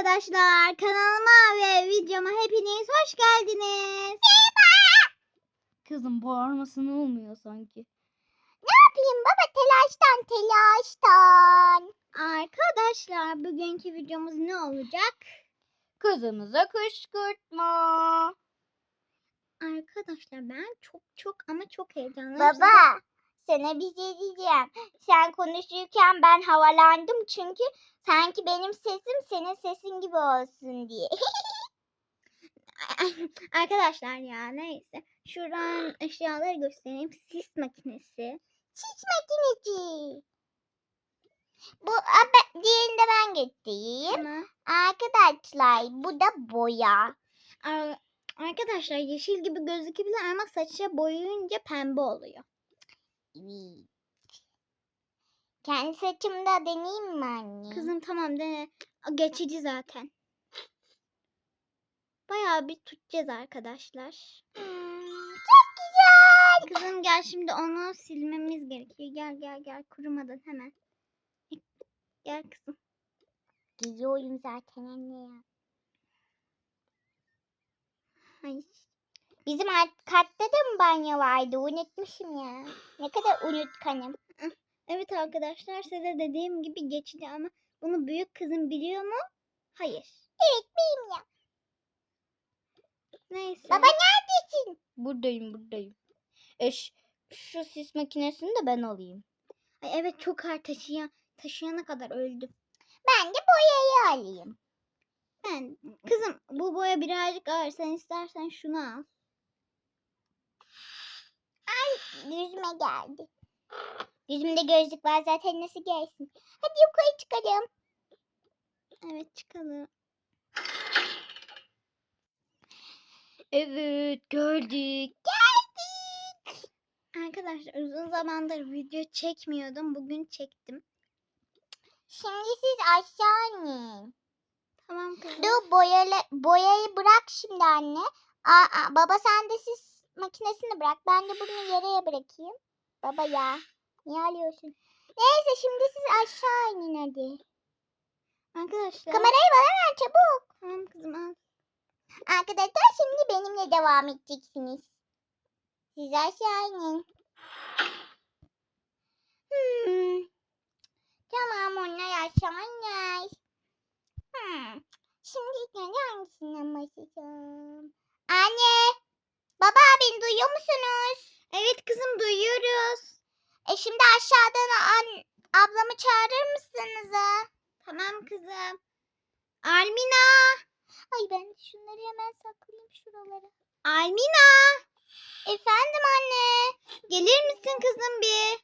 arkadaşlar. Kanalıma ve videoma hepiniz hoş geldiniz. Kızım bağırmasın olmuyor sanki. Ne yapayım baba telaştan telaştan. Arkadaşlar bugünkü videomuz ne olacak? Kızımıza kışkırtma. Arkadaşlar ben çok çok ama çok heyecanlıyım. Baba sana bir şey diyeceğim. Sen konuşurken ben havalandım çünkü sanki benim sesim senin sesin gibi olsun diye. Arkadaşlar ya neyse. Şuradan eşyaları göstereyim. Sis makinesi. Çiş makinesi. Bu a, ben- getireyim. Ama Arkadaşlar bu da boya. ar- arkadaşlar yeşil gibi gözükebilir ama saça boyayınca pembe oluyor. Evet. Kendi saçımda deneyeyim mi anne? Kızım tamam dene. Geçici zaten. Bayağı bir tutacağız arkadaşlar. Hmm, çok güzel. Kızım gel şimdi onu silmemiz gerekiyor. Gel gel gel kurumadan hemen. Gel kızım. Gidiyorum zaten anne ya. Ay. Bizim alt katta da mı banyo vardı? Unutmuşum ya. Ne kadar unutkanım. Evet arkadaşlar size dediğim gibi geçici ama bunu büyük kızım biliyor mu? Hayır. Evet bilmiyorum. Neyse. Baba neredesin? buradayım buradayım. Eş şu sis makinesini de ben alayım. Ay evet çok ağır taşıyan taşıyana kadar öldüm. Ben de boyayı alayım. Ben kızım bu boya birazcık ağır. Sen istersen şunu al. Yüzüme geldi. Yüzümde gözlük var zaten nasıl gelsin? Hadi yukarı çıkalım. Evet çıkalım. Evet gördük. Geldik. Arkadaşlar uzun zamandır video çekmiyordum. Bugün çektim. Şimdi siz aşağı inin. Tamam kızım. Dur boyalı, boyayı bırak şimdi anne. Aa, aa, baba sen de siz makinesini bırak. Ben de bunu yere bırakayım. Baba ya. Niye alıyorsun? Neyse şimdi siz aşağı inin hadi. Arkadaşlar. Kamerayı bana ver çabuk. Tamam kızım al. Arkadaşlar şimdi benimle devam edeceksiniz. Siz aşağı inin. Hmm. Tamam onlar aşağı iner. Hmm. Şimdi ilk önce hangisinden başlayacağım? Duyuyor musunuz? Evet kızım duyuyoruz. E şimdi aşağıdan an ablamı çağırır mısınız? ha? Tamam kızım. Almina. Ay ben şunları hemen saklayayım şuralara. Almina. Efendim anne. Gelir misin kızım bir?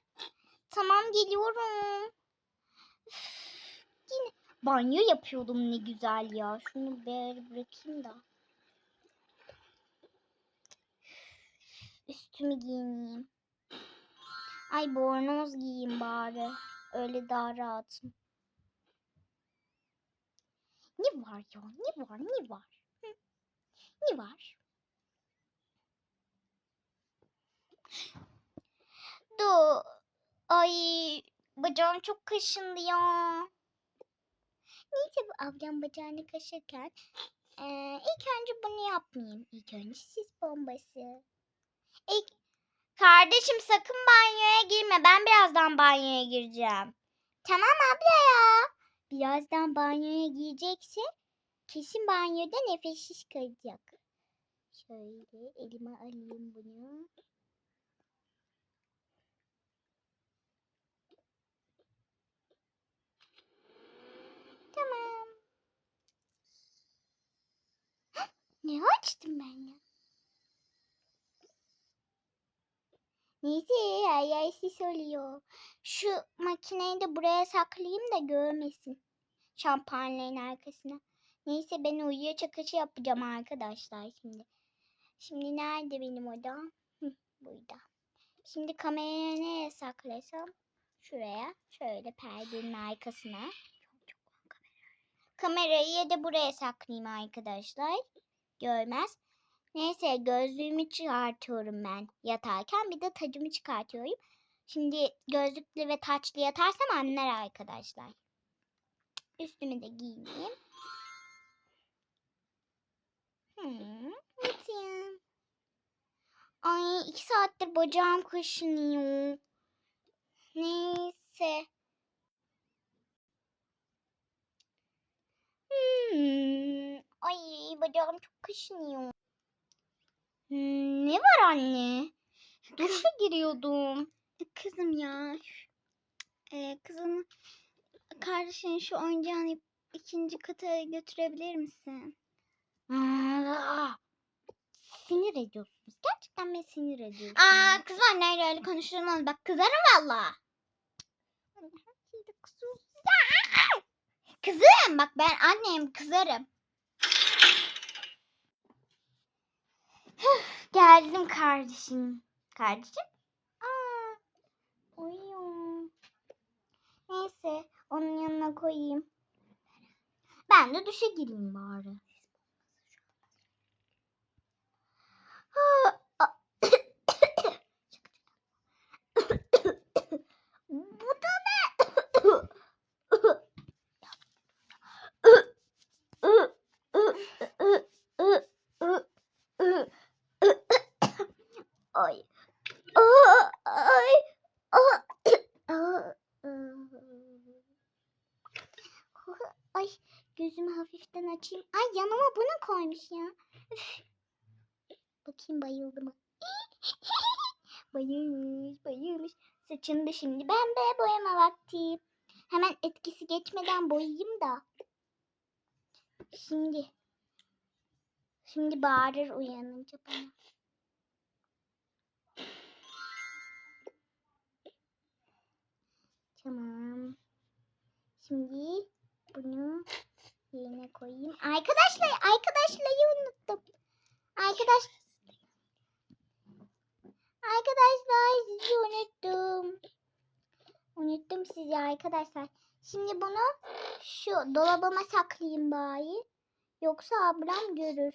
Tamam geliyorum. Üf, Yine banyo yapıyordum ne güzel ya. Şunu bir bırakayım da. Üstümü giyineyim. Ay bornoz giyeyim bari. Öyle daha rahatım. Ne var ya? Ne var? Ne var? Hı? Ne var? Dur. Ay bacağım çok kaşındı ya. Neyse bu ablam bacağını kaşırken eee, ilk önce bunu yapmayayım. İlk önce sis bombası. İlk kardeşim sakın banyoya girme. Ben birazdan banyoya gireceğim. Tamam abla ya. Birazdan banyoya girecekse kesin banyoda nefessiz kalacak. Şöyle elime alayım bunu. Tamam. Ne açtım ben ya? Neyse yer sis oluyor. Şu makineyi de buraya saklayayım da görmesin. Şampuanların arkasına. Neyse ben uyuya çakışı yapacağım arkadaşlar şimdi. Şimdi nerede benim odam? Hı, burada. Şimdi kamerayı nereye saklasam? Şuraya. Şöyle perdenin arkasına. Kamerayı ya da buraya saklayayım arkadaşlar. Görmez. Neyse gözlüğümü çıkartıyorum ben yatarken. Bir de tacımı çıkartıyorum. Şimdi gözlüklü ve taçlı yatarsam anlar arkadaşlar. Üstümü de giyineyim. Hmm, yatayım. Ay iki saattir bacağım kaşınıyor. Neyse. Hmm. Ay bacağım çok kaşınıyor. Hmm, ne var anne? Duşa giriyordum. Kızım ya. Ee, kızım kardeşin şu oyuncağını ikinci kata götürebilir misin? Sinir ediyorsunuz. Gerçekten beni sinir ediyorsunuz. Aa kız anneyle öyle konuşulmaz. Bak kızarım valla. Kızarım bak ben annem kızarım. Geldim kardeşim. Kardeşim? Aa, uyuyor. Neyse onun yanına koyayım. Ben de duşa gireyim bari da ne? Ay. Aa, Ay. Aa, aa, Ay gözümü hafiften açayım. Ay yanıma koymuş ya. Bakayım bayıldı mı? bayılmış bayılmış. Saçını da şimdi pembe boyama vakti. Hemen etkisi geçmeden boyayayım da. Şimdi. Şimdi bağırır uyanınca bana. Unuttum sizi arkadaşlar. Şimdi bunu şu dolabıma saklayayım bari. Yoksa ablam görür.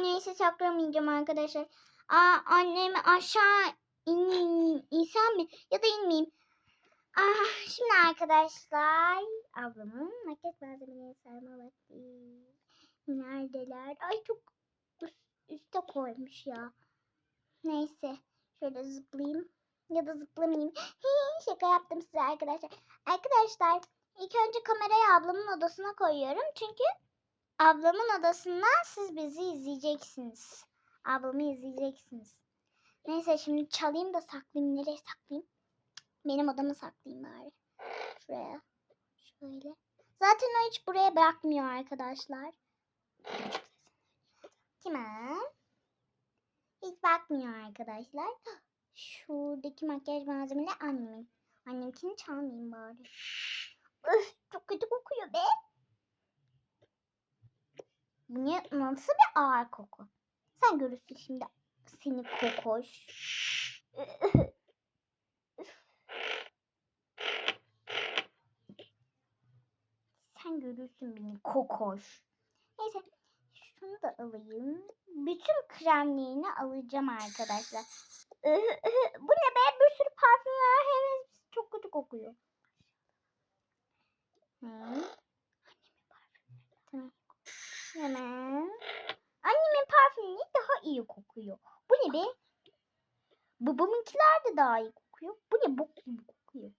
Neyse saklamayacağım arkadaşlar. Aa, annemi aşağı in, insem mi? Ya da inmeyeyim. Ah, şimdi arkadaşlar ablamın maket malzemelerini sarma vakti. Neredeler? Ay çok üst, üste koymuş ya. Neyse şöyle zıplayayım. Ya da zıplamayayım. Hii, Şaka yaptım size arkadaşlar. Arkadaşlar ilk önce kamerayı ablamın odasına koyuyorum. Çünkü ablamın odasından siz bizi izleyeceksiniz. Ablamı izleyeceksiniz. Neyse şimdi çalayım da saklayayım. Nereye saklayayım? Benim odama saklayayım bari. Şuraya. Şöyle. Zaten o hiç buraya bırakmıyor arkadaşlar. Tamam. Hiç bakmıyor arkadaşlar. Şuradaki makyaj malzemeleri annemin. Annemkini çalmayayım bari. Öf çok kötü kokuyor be. Bu ne, nasıl bir ağır koku? Sen görürsün şimdi seni kokoş. Sen görürsün beni kokoş. Neyse şunu da alayım. Bütün kremlerini alacağım arkadaşlar. Bu ne be? Bir sürü parfüm var. Hem hepsi çok kötü kokuyor. Tamam. Hemen. Annemin parfümü daha iyi kokuyor. Bu ne be? Babamınkiler de daha iyi kokuyor. Bu ne bok gibi kokuyor.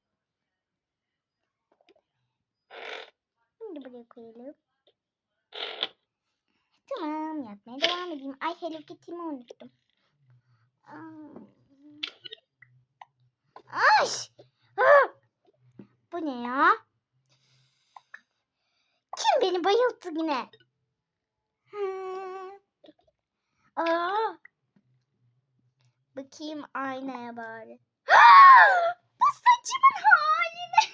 Şimdi buraya koyalım. Tamam yapmaya devam edeyim. Ay Hello Kitty'mi unuttum. Aa. Ay! Bu ne ya? Kim beni bayılttı yine? Hmm. Aa! Bakayım aynaya bari. Bu saçımın haline.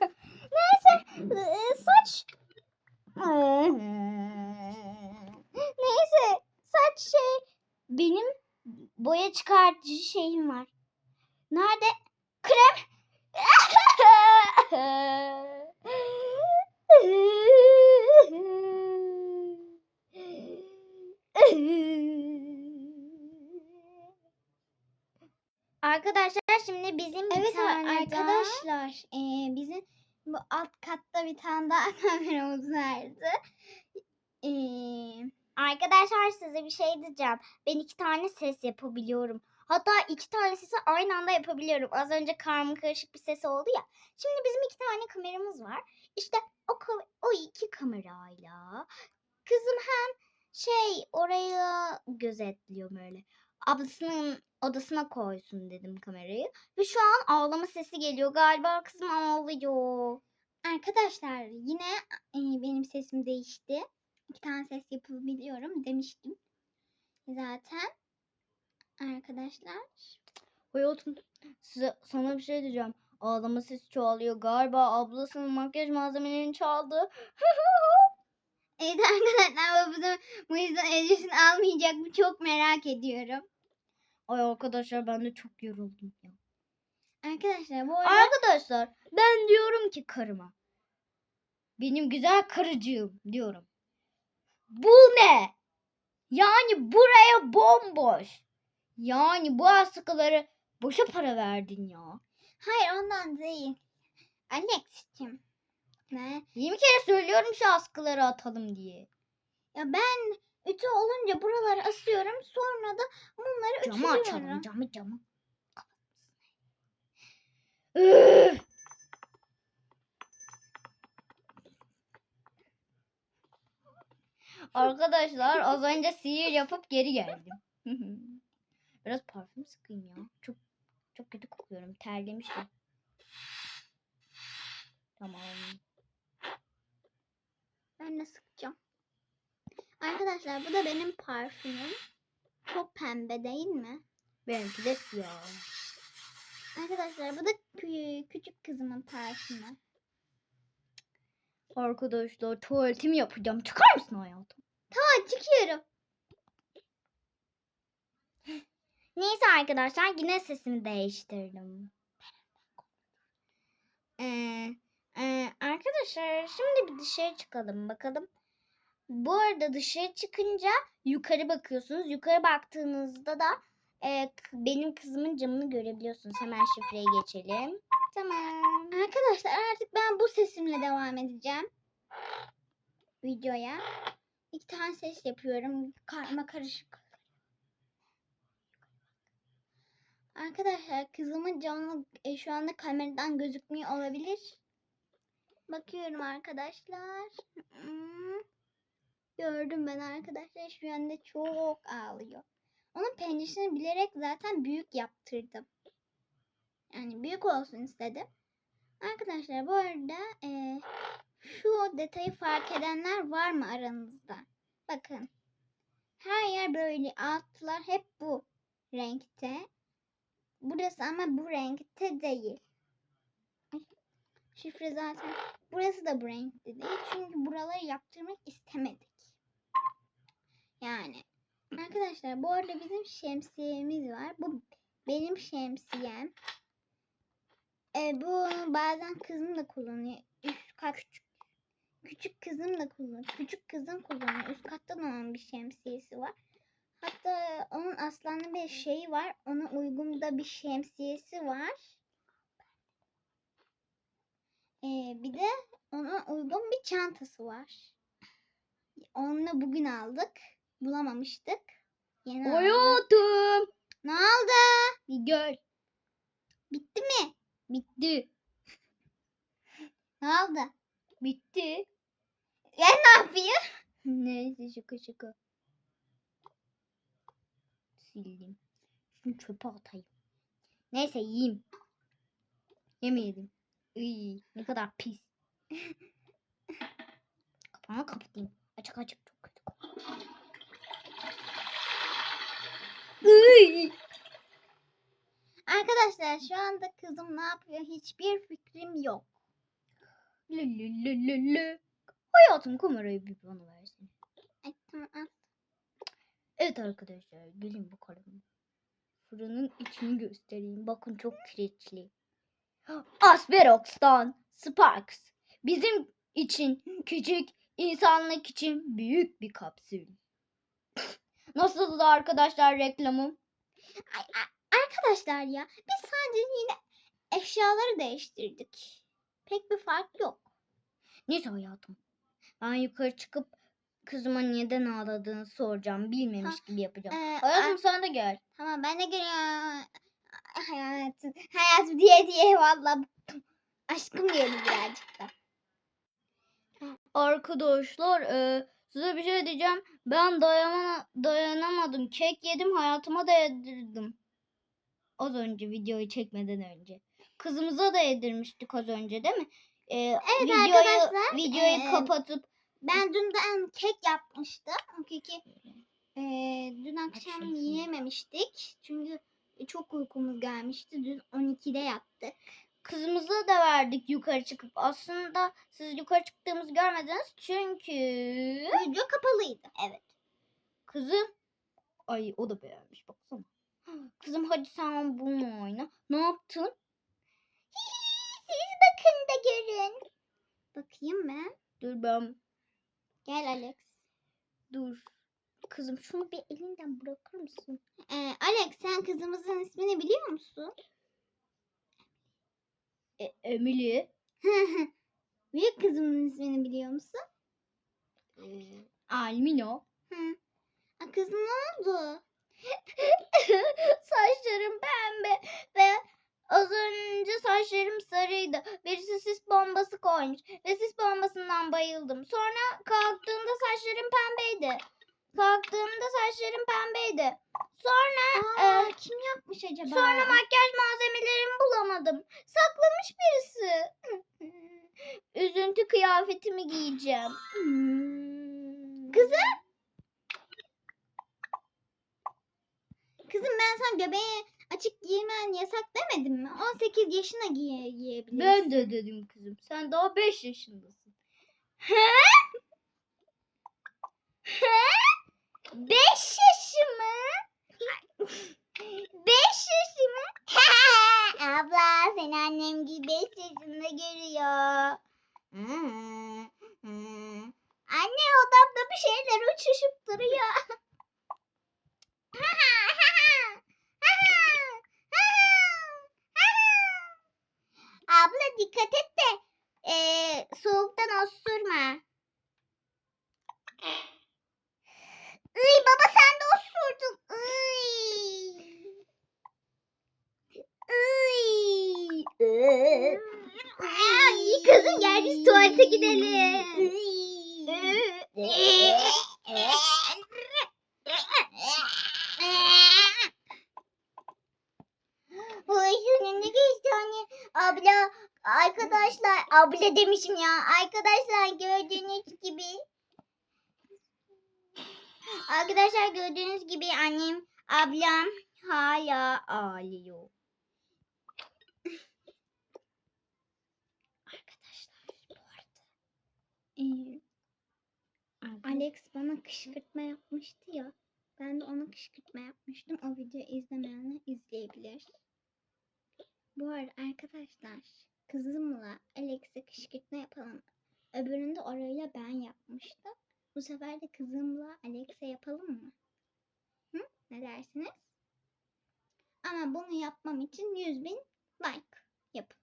Neyse e, saç. Neyse saç şey benim boya çıkartıcı şeyim var. Nerede? Krem. Arkadaşlar şimdi bizim bir Evet tane arkadaşlar eee, bizim bu alt katta bir tane daha kameramız vardı. Eee, Arkadaşlar size bir şey diyeceğim. Ben iki tane ses yapabiliyorum. Hatta iki tane sesi aynı anda yapabiliyorum. Az önce karma karışık bir ses oldu ya. Şimdi bizim iki tane kameramız var. İşte o, o iki kamerayla kızım hem şey orayı gözetliyor böyle. Ablasının odasına koysun dedim kamerayı. Ve şu an ağlama sesi geliyor. Galiba kızım ağlıyor. Arkadaşlar yine e, benim sesim değişti. İki tane ses yapabiliyorum demiştim. Zaten arkadaşlar Hayatım size, sana bir şey diyeceğim. Ağlama sesi çoğalıyor. Galiba ablasının makyaj malzemelerini çaldı. Evet arkadaşlar babamın bu yüzden elbisini almayacak mı çok merak ediyorum. Ay arkadaşlar ben de çok yoruldum ya. Arkadaşlar bu arada Arkadaşlar ben diyorum ki karıma. Benim güzel karıcığım diyorum. Bu ne? Yani buraya bomboş. Yani bu askıları boşa para verdin ya. hayır ondan değil. Alex'cim. Ne? 20 kere söylüyorum şu askıları atalım diye. Ya ben ütü olunca buraları asıyorum sonra da bunları Camı ütülüyorum. açalım camı camı. Üf! Arkadaşlar az önce sihir yapıp geri geldim. Biraz parfüm sıkayım ya. Çok çok kötü kokuyorum. Terlemişim. Tamam. Ben de sıkacağım. Arkadaşlar bu da benim parfümüm. Çok pembe değil mi? Benimki de siyah. Arkadaşlar bu da kü- küçük kızımın parfümü. Arkadaşlar tuvaletimi yapacağım. Çıkar mısın hayatım? Tamam çıkıyorum. Neyse arkadaşlar yine sesimi değiştirdim. Ee, e, arkadaşlar şimdi bir dışarı çıkalım bakalım. Bu arada dışarı çıkınca yukarı bakıyorsunuz. Yukarı baktığınızda da e, benim kızımın camını görebiliyorsunuz. Hemen şifreye geçelim. Tamam. Arkadaşlar artık ben bu sesimle devam edeceğim. Videoya. İki tane ses yapıyorum. Karma karışık. Arkadaşlar kızımın camı e, şu anda kameradan gözükmüyor olabilir. Bakıyorum arkadaşlar. Hmm. Gördüm ben arkadaşlar şu anda çok ağlıyor. Onun penceresini bilerek zaten büyük yaptırdım. Yani büyük olsun istedim. Arkadaşlar bu arada e, şu detayı fark edenler var mı aranızda? Bakın. Her yer böyle altlar hep bu renkte. Burası ama bu renkte değil. Şifre zaten. Burası da bu renkte değil. Çünkü buraları yaptırmak istemedik. Yani. Arkadaşlar bu arada bizim şemsiyemiz var. Bu benim şemsiyem. E, bu bazen kızım da kullanıyor. Üst kat küçük. Küçük kızım da kullanıyor. Küçük kızım kullanıyor. Üst katta da bir şemsiyesi var. Hatta onun aslanlı bir şeyi var. Ona uygun da bir şemsiyesi var. E, bir de ona uygun bir çantası var. Onunla bugün aldık. Bulamamıştık. Yeni. Hayatım. Ne oldu? Bir gör. Bitti mi? Bitti. Ne oldu? Bitti. Ya ne yapıyor? Neyse şaka şaka. Sildim. Şunu çöpe atayım. Neyse yiyeyim. Yemeyelim. Iy, ne kadar pis. Kapağını kapatayım. Açık açık çok kötü. Iy. Arkadaşlar şu anda kızım ne yapıyor hiçbir fikrim yok. Lü lü lü lü lü. Hayatım kamerayı bir bana versene. Ay, tamam. Evet arkadaşlar gelin bakalım. Fırının içini göstereyim. Bakın çok kireçli. Asperox'tan Sparks. Bizim için küçük, insanlık için büyük bir kapsül. Nasıldı arkadaşlar reklamım? Ay, ay, arkadaşlar ya biz sadece yine eşyaları değiştirdik. Pek bir fark yok. Neyse hayatım. Ben yukarı çıkıp kızıma neden ağladığını soracağım. Bilmemiş gibi yapacağım. Ee, Hayatım sen de gel. Tamam ben de geliyorum. Hayatım, hayatım diye diye valla bıktım. Aşkım diyelim birazcık da. Arkadaşlar e, size bir şey diyeceğim. Ben dayana, dayanamadım. Kek yedim hayatıma da yedirdim. Az önce videoyu çekmeden önce. Kızımıza da yedirmiştik az önce değil mi? E, Evet videoyu, arkadaşlar, Videoyu e, kapatıp Ben dünden kek yapmıştım. O keki eee, dün akşam yiyememiştik. Çünkü çok uykumuz gelmişti. Dün 12'de yattık. kızımıza da verdik yukarı çıkıp. Aslında siz yukarı çıktığımızı görmediniz. Çünkü Video kapalıydı. Evet. kızım ay o da beğenmiş baksana. Kızım hadi sen bunu oyna. Ne yaptın? Siz bakın da görün. Bakayım ben. Dur ben Gel Alex. dur. Kızım şunu bir elinden bırakır mısın? Ee, Alex sen kızımızın ismini biliyor musun? E, Emily. Büyük kızımın ismini biliyor musun? E, Almino. Hı. Aa, kızım ne oldu? Saçlarım pembe ve az önce saçlarım sarıydı. Birisi sis bombası koymuş ve sis bombasından bayıldım. Sonra kalktığımda saçlarım pembeydi. Kalktığımda saçlarım pembeydi. Sonra Aa, e, kim yapmış acaba? sonra makyaj malzemelerimi bulamadım. Saklamış birisi. Üzüntü kıyafetimi giyeceğim. Kızım. Kızım ben sana göbeği açık giymen yasak demedim mi? 18 yaşına giye giyebilirsin. Ben de dedim kızım. Sen daha 5 yaşındasın. He? He? 5 yaşımı? 5 yaşımı? Abla seni annem gibi 5 yaşında görüyor. Anne odamda bir şeyler uçuşup duruyor. Abla dikkat et de eee, soğuktan osurma. Iy baba sen de osurdun. Iy. Iy. Ay kızım gel biz tuvalete gidelim. Ay sonunda geçti anne. Abla arkadaşlar abla demişim ya. Arkadaşlar gördüğünüz gibi Arkadaşlar gördüğünüz gibi annem, ablam hala ağlıyor. Alex bana kışkırtma yapmıştı ya. Ben de ona kışkırtma yapmıştım. O videoyu izlemeyenler izleyebilir. Bu arada arkadaşlar kızımla Alex'e kışkırtma yapalım. Öbüründe orayla ben yapmıştım. Bu sefer de kızımla Alex'e yapalım mı? Hı? Ne dersiniz? Ama bunu yapmam için 100 bin like yapın.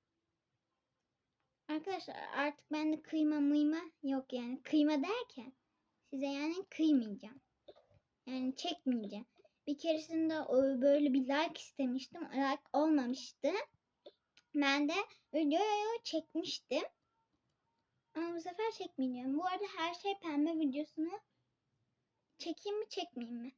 Arkadaşlar artık bende kıyma mıyma yok yani. Kıyma derken size yani kıymayacağım. Yani çekmeyeceğim. Bir keresinde böyle bir like istemiştim. Like olmamıştı. Ben de videoyu çekmiştim. Ama bu sefer çekmeyeceğim. Bu arada her şey pembe videosunu çekeyim mi çekmeyeyim mi?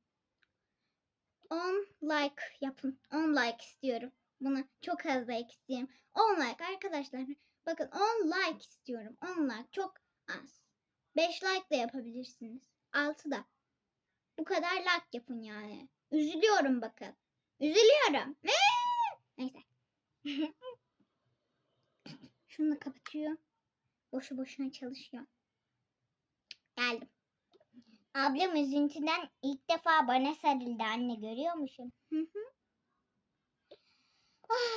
10 like yapın. 10 like istiyorum. Buna çok az like istiyorum. 10 like arkadaşlar. Bakın 10 like istiyorum. 10 like çok az. 5 like de yapabilirsiniz. 6 da. Bu kadar like yapın yani. Üzülüyorum bakın. Üzülüyorum. Neyse. Şunu da kapatıyor. Boşu boşuna çalışıyor. Geldim. Ablam üzüntüden ilk defa bana sarıldı anne görüyor musun? Hı hı. Kızım.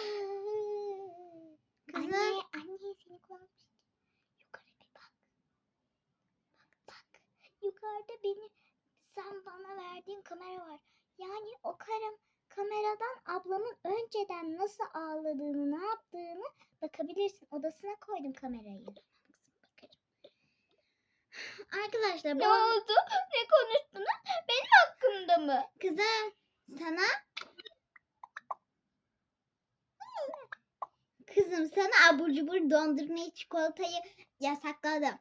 Anne, anne seni kullanmıştım. Yukarı bir bak. Bak bak. Yukarıda beni sen bana verdiğin kamera var. Yani o karım kameradan ablamın önceden nasıl ağladığını, ne yaptığını bakabilirsin. Odasına koydum kamerayı. Arkadaşlar bu Ne oldu? Ne konuştunuz? Benim hakkımda mı? kızım sana Kızım sana abur cubur dondurmayı çikolatayı yasakladım.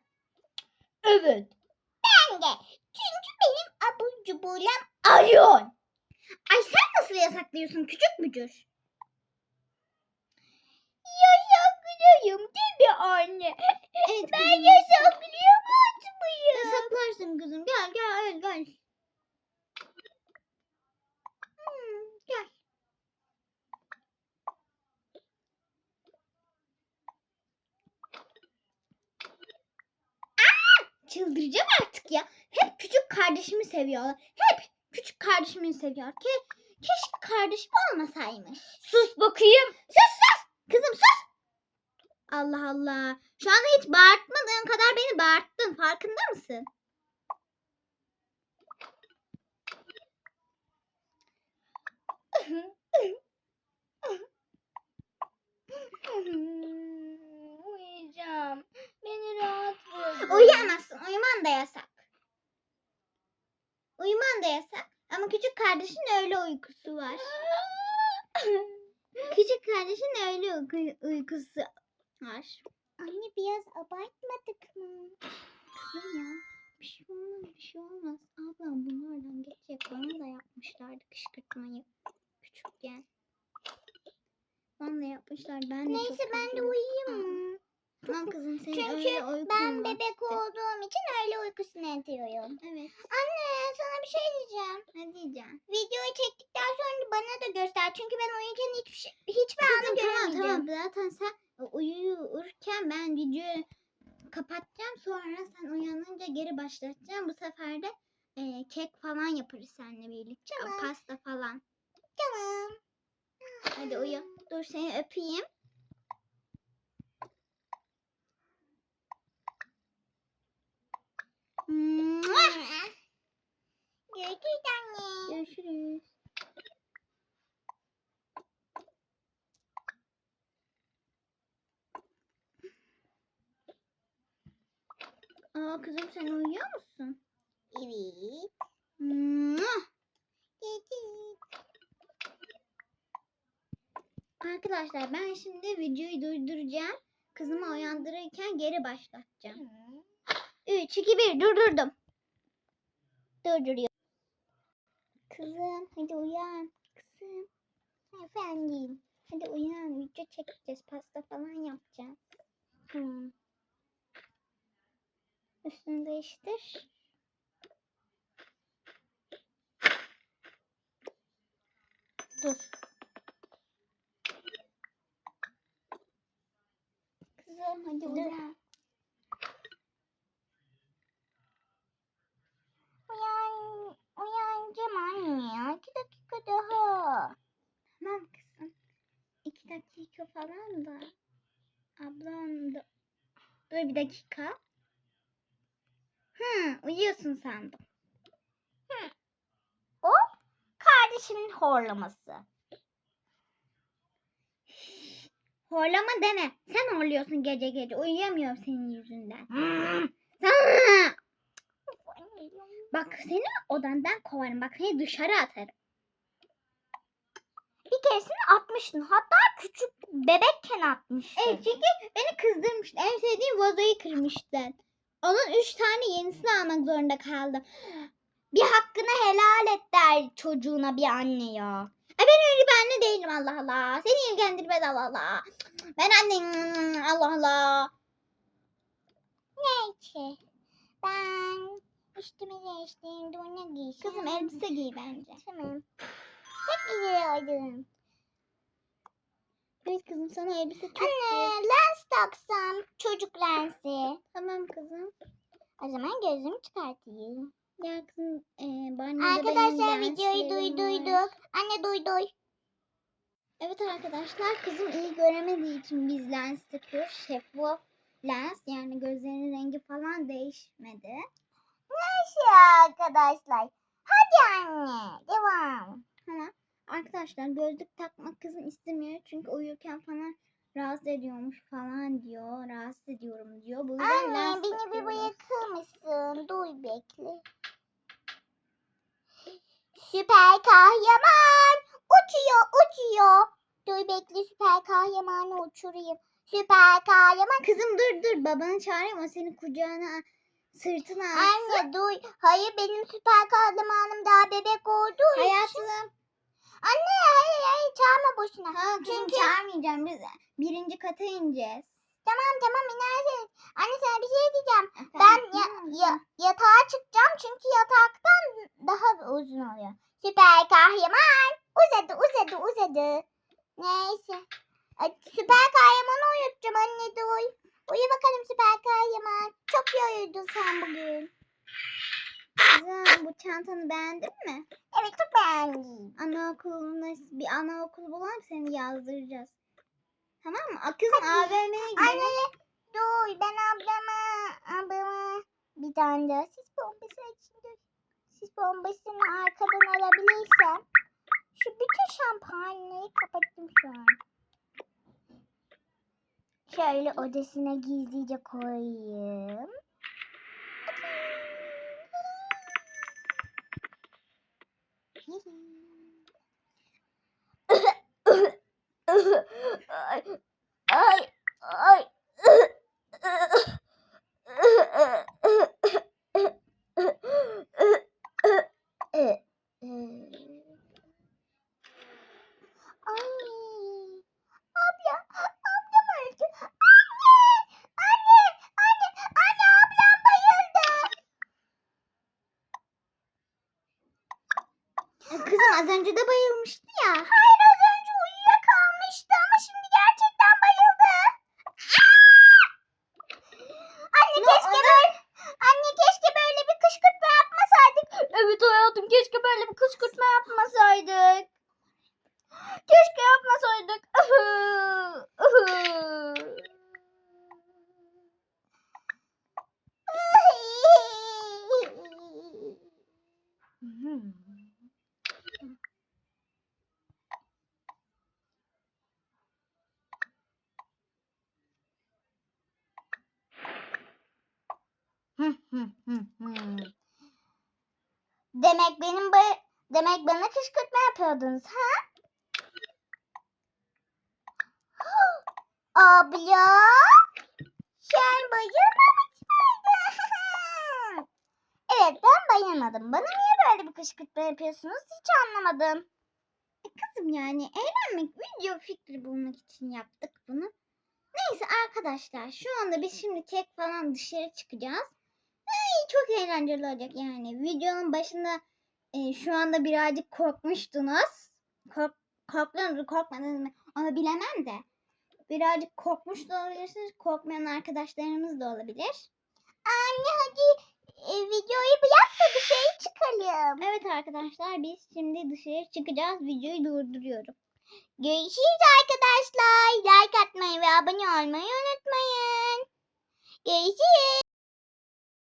Evet. Ben de. Çünkü benim abur cuburum arıyor. Ay sen nasıl yasaklıyorsun küçük mücür? Yasaklıyorum değil mi anne? Evet Ben kızım, yasaklayamaz mıyım? Yasaklarsın kızım. Gel gel gel gel. Hmm, gel. Aa! Çıldıracağım artık ya. Hep küçük kardeşimi seviyorlar. Kardeşimi seviyor. Ke keşke kardeşim olmasaymış. Sus bakayım. Sus sus. Kızım sus. Allah Allah. Şu anda hiç bağırtmadığın kadar beni bağırttın. Farkında mısın? Uyuyacağım. Beni rahat bırakın. Uyuyamazsın. Uyuman da yasak. Uyuman da yasak. Ama küçük kardeşin öyle uykusu var. Küçük kardeşin öyle uyku- uykusu var. Anne biraz abartmadık mı? Kızım ya. Bir şey olmaz, bir şey olmaz. Ablam bunlardan geçecek. Bana da yapmışlardı kışkırtmayı. Küçükken. Bana da yapmışlar. Ben de Neyse ben de uyuyayım mı? Tamam kızım senin Çünkü öyle uykun ben vakti. bebek olduğum için öyle uykusunu ediyorum. Evet. Anne sana bir şey diyeceğim. Ne diyeceğim? Videoyu çektikten sonra bana da göster. Çünkü ben uyurken hiçbir şey, hiçbir anı Kızım, tamam göremeyeceğim. tamam zaten sen uyurken ben videoyu kapatacağım sonra sen uyanınca geri başlatacağım. Bu sefer de e, kek falan yaparız seninle birlikte. Tamam. Pasta falan. Tamam. Hadi uyu. Dur seni öpeyim. Mua! Görüşürüz anne. Görüşürüz. Aa kızım sen uyuyor musun? Evet. Mua! Görüşürüz. Arkadaşlar ben şimdi videoyu durduracağım. Kızımı uyandırırken geri başlatacağım. 3, 2, 1 durdurdum. Durduruyor. Kızım hadi uyan. Kızım. Efendim. Hadi uyan. Video çekeceğiz. Pasta falan yapacağız. Hmm. Üstünü değiştir. Dur. Kızım hadi uyan. Uyan, uyanacağım anne ya. İki dakika daha. Tamam kızım. İki dakika falan da. Ablam da. Dur bir dakika. Hı, uyuyorsun sandım. O kardeşimin horlaması. Horlama deme. Sen horluyorsun gece gece. Uyuyamıyorum senin yüzünden. Sana! Bak seni odandan kovarım. Bak seni dışarı atarım. Bir keresini atmıştın. Hatta küçük bebekken atmıştın. Evet çünkü beni kızdırmıştın. En sevdiğim vazoyu kırmıştın. Onun üç tane yenisini almak zorunda kaldım. Bir hakkını helal et der çocuğuna bir anne ya. Ben anne değilim Allah Allah. Seni ilgilendirmez Allah Allah. Ben annem Allah Allah. Neyse. Ben üstümü değiştireyim. Dur ne giysem? Kızım elbise giy bence. Tamam. Çok güzel oldun. Evet kızım sana elbise çok Anne büyük. lens taksam. Çocuk lensi. Tamam kızım. O zaman gözümü çıkartayım. Ya kızım e, Arkadaşlar videoyu var. duyduyduk. Anne duyduy. Evet arkadaşlar kızım iyi göremediği için biz lens takıyoruz. Şeffaf lens yani gözlerinin rengi falan değişmedi. Neyse arkadaşlar. Hadi anne. Devam. Ama arkadaşlar gözlük takmak kızım istemiyor çünkü uyurken falan rahatsız ediyormuş falan diyor. Rahatsız ediyorum diyor. Bu yüzden Anne lens beni bir takıyoruz. bırakır mısın? Dur bekle. Süper kahraman uçuyor uçuyor. Dur bekle süper kahramanı uçurayım. Süper kahraman. Kızım dur dur babanı çağırayım o seni kucağına sırtına alsın. Anne dur. Hayır benim süper kahramanım daha bebek olduğu için. Hayatım. Anne hayır hayır çağırma boşuna. Ha kızım Çünkü çağırmayacağım biz birinci kata ineceğiz. tamam tamam inerseniz. Anne sana bir şey diyeceğim. Ben ya, Efendim? ya, yatağa çıkacağım çünkü yataktan daha uzun oluyor. Süper kahraman uzadı uzadı uzadı. Neyse. Süper kahramanı uyutacağım anne de uy. Uyu bakalım süper kahraman. Çok yoruldun sen bugün. Kızım bu çantanı beğendin mi? Evet çok beğendim. Anaokuluna bir anaokul bulalım seni yazdıracağız. Tamam mı? A, Kızım. AVM'ye gidelim. Anne dur ben ablama ablama bir tane daha sis bombası açayım. Sis bombasını arkadan alabilirsem. Şu bütün şampanyayı kapattım şu an. Şöyle odasına gizlice koyayım. ay, ay, ay. Ay. Abla, ablam öldü. Anne, anne, anne, anne ablam bayıldı. Kızım az önce de bayılmıştı ya. Hayır az önce uyuyakalmıştı ama şimdi gerçekten bayıldı. Anne keşke böyle Anne keşke böyle bir kışkırtma yapmasaydık. Evet hayatım keşke böyle bir kışkırtma yapmasaydık. Keşke yapmasaydık. Demek benim ba- demek bana kışkırtma yapıyordunuz ha? Abla sen bayılmamış evet ben bayılmadım. Bana niye böyle bir kışkırtma yapıyorsunuz hiç anlamadım. Kızım yani eğlenmek, video fikri bulmak için yaptık bunu. Neyse arkadaşlar şu anda biz şimdi kek falan dışarı çıkacağız. Ay, çok eğlenceli olacak yani. Videonun başında e, şu anda birazcık korkmuştunuz. Kork, korkmuyorsunuz, korkmadınız mı? Onu bilemem de. Birazcık korkmuş da olabilirsiniz. Korkmayan arkadaşlarımız da olabilir. Anne hadi e, videoyu bırak da dışarı çıkalım. Evet arkadaşlar biz şimdi dışarı çıkacağız. Videoyu durduruyorum. Görüşürüz arkadaşlar. Like atmayı ve abone olmayı unutmayın. Görüşürüz.